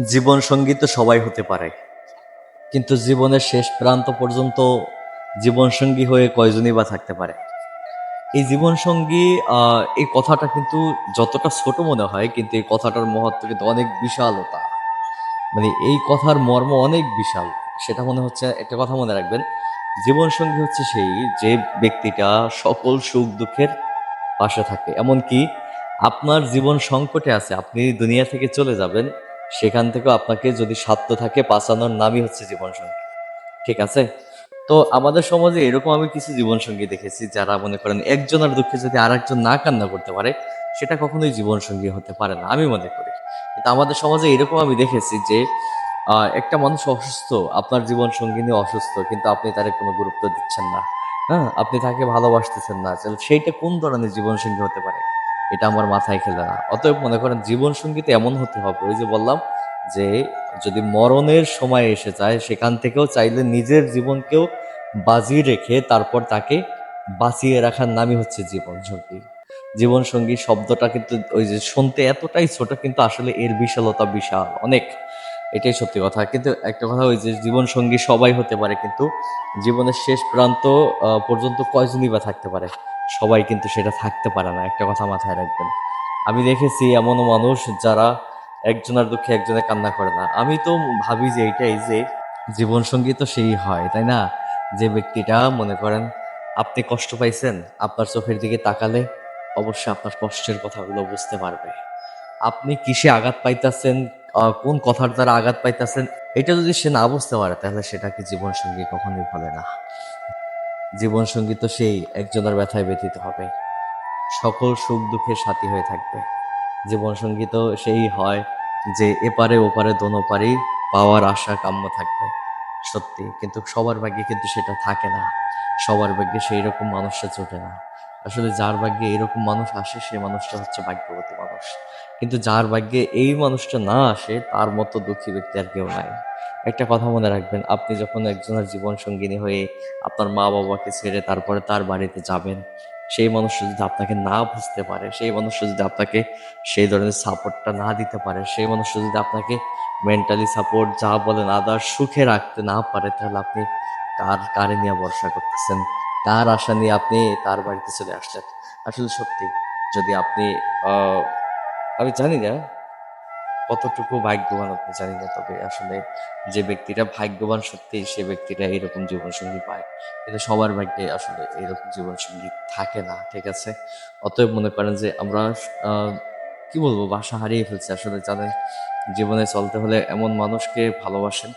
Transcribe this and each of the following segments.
জীবন সঙ্গী তো সবাই হতে পারে। কিন্তু জীবনের শেষ প্রান্ত পর্যন্ত জীবন সঙ্গী হয়ে কয়জনই বা থাকতে পারে? এই জীবন সঙ্গী এই কথাটা কিন্তু যতটা ছোট মনে হয়, কিন্তু এই কথাটার মহত্ব কিন্তু অনেক বিশালতা। মানে এই কথার মর্ম অনেক বিশাল। সেটা মনে হচ্ছে, একটা কথা মনে রাখবেন, জীবন সঙ্গী হচ্ছে সেই যে ব্যক্তিটা সকল সুখ দুঃখের পাশে থাকে। এমনকি আপনার জীবন সংকটে আছে, আপনি দুনিয়া থেকে চলে যাবেন সেখান থেকেও আপনাকে যদি স্বার্থ থাকে বাঁচানোর নামই হচ্ছে জীবন সঙ্গী ঠিক আছে? তো আমাদের সমাজে এরকম আমি কিছু জীবন সঙ্গী দেখেছি যারা মনে করেন একজনের দুঃখে যদি আর একজন না কান্না করতে পারে, সেটা কখনোই জীবন সঙ্গী হতে পারে না, আমি মনে করি। কিন্তু আমাদের সমাজে এরকম আমি দেখেছি যে একটা মানুষ অসুস্থ, আপনার জীবন সঙ্গিনী অসুস্থ, কিন্তু আপনি তারে কোনো গুরুত্ব দিচ্ছেন না। হ্যাঁ? আপনি তাকে ভালোবাসতেছেন না। সেইটা কোন ধরনের জীবন সঙ্গী হতে পারে? এটা আমার মাথায় খেলে না। অতএব মনে করেন জীবন সঙ্গীতে এমন হতে হবে। ওই যে বললাম যে, যদি মরণের সময় এসে যায়, সেখান থেকেও চাইলে নিজের জীবনকেও বাজি রেখে তারপর তাকে বাঁচিয়ে রাখার নামই হচ্ছে জীবন সঙ্গী জীবন সঙ্গী শব্দটা কিন্তু ওই যে শুনতে এতটাই ছোট, কিন্তু আসলে এর বিশালতা বিশাল, অনেক। এটাই সত্যি কথা। কিন্তু একটা কথা ওই যে জীবন সঙ্গী সবাই হতে পারে, কিন্তু জীবনের শেষ প্রান্ত পর্যন্ত কয়জনই বা থাকতে পারে? সবাই কিন্তু সেটা থাকতে পারে না, একটা কথা মাথায় রাখবেন। আমি দেখেছি এমনও মানুষ যারা একজনের দুঃখে একজনে কান্না করে না। আমি তো ভাবি যে এটাই যে জীবন সঙ্গী তো সেই হয়, তাই না? যে ব্যক্তিটা, মনে করেন, আপনি কষ্ট পাইছেন, আপনার চোখের দিকে তাকালে অবশ্যই আপনার কষ্টের কথাগুলো বুঝতে পারবে। আপনি কিসে আঘাত পাইতাছেন কোন কথার দ্বারা আঘাত পাইতাছেন, এটা যদি সে না বুঝতে পারে, তাহলে সেটাকে জীবন সঙ্গী কখনোই বলে না। জীবন সঙ্গী তো সেই একজনের ব্যথায় ব্যথিত হবে। সকল সুখ দুঃখের সাথী হয়ে থাকবে। জীবন সঙ্গী তো সেই হয় যে এপারে ওপারে দোনো পারেই পাওয়ার আশা কাম্য থাকবে। সত্যি, কিন্তু সবার ভাগ্যে কিন্তু সেটা থাকে না। সবার ভাগ্যে সেই রকম মানুষটা জোটে না। আসলে যার ভাগ্যে এরকম মানুষ আসে সেই মানুষটা হচ্ছে ভাগ্যবতী মানুষ। কিন্তু যার ভাগ্যে এই মানুষটা না আসে, তার মতো দুঃখী ব্যক্তি আর কেউ নাই। একটা কথা মনে রাখবেন, আপনি যখন একজনের জীবন সঙ্গিনী হয়ে আপনার মা বাবাকে ছেড়ে তারপরে তার বাড়িতে যাবেন, সেই মানুষটা যদি আপনাকে না বুঝতে পারে, সেই মানুষটা যদি আপনাকে সেই ধরনের সাপোর্টটা না দিতে পারে, সেই মানুষটা যদি আপনাকে মেন্টালি সাপোর্ট যা বলেন আদার সুখে রাখতে না পারে, তাহলে আপনি কার কারে নিয়ে ভরসা করতেছেন? কার আশা নিয়ে আপনি তার বাড়িতে চলে আসলেন? আসলে সত্যি, যদি আপনি আমি জানি না কতটুকু ভাগ্যবান আপনি জানি না, তবে আসলে যে ব্যক্তিটা ভাগ্যবান সত্যি, সে ব্যক্তিটা এরকম জীবনসঙ্গী পায়। কিন্তু সবার ভাগ্যে আসলে এরকম জীবনসঙ্গী থাকে না, ঠিক আছে? অতএব মনে করেন যে আমরা কি বলব, বাসা হারিয়ে ফেলছি। আসলে জানেন জীবনে চলতে হলে এমন মানুষকে ভালোবাসেন,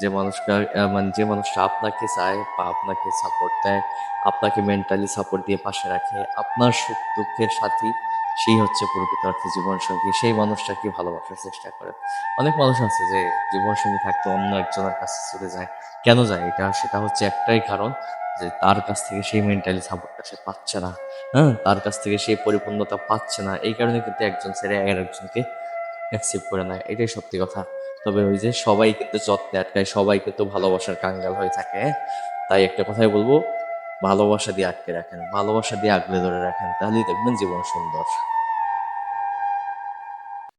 যে মানুষটা মানে যে মানুষটা আপনাকে চায় বা আপনাকে সাপোর্ট দেয়, আপনাকে মেন্টালি সাপোর্ট দিয়ে পাশে রাখে, আপনার সুখ দুঃখের সাথী সেই হচ্ছে প্রকৃত অর্থে জীবনসঙ্গী, সেই মানুষটাকে ভালোবাসার চেষ্টা করে। অনেক মানুষ আছে যে জীবনসঙ্গী থাকতে অন্য একজনের কাছে চলে যায়। কেন যায় এটা? সেটা হচ্ছে একটাই কারণ যে তার কাছ থেকে সেই মেন্টালি সাপোর্টটা সে পাচ্ছে না। হ্যাঁ তার কাছ থেকে সেই পরিপূর্ণতা পাচ্ছে না। এই কারণে কিন্তু একজন ছেড়ে আর একজনকে অ্যাকসেপ্ট করে নেয়। এটাই সত্যি কথা। তবে ওই যে সবাই কিন্তু যত্নে আটকায়, সবাই কিন্তু ভালোবাসার কাঙ্গাল হয়ে থাকে হ্যাঁ? তাই একটা কথাই বলব ভালোবাসা দিয়ে আটকে রাখেন ভালোবাসা দিয়ে আগলে ধরে রাখেন তাহলেই দেখবেন জীবন সুন্দর।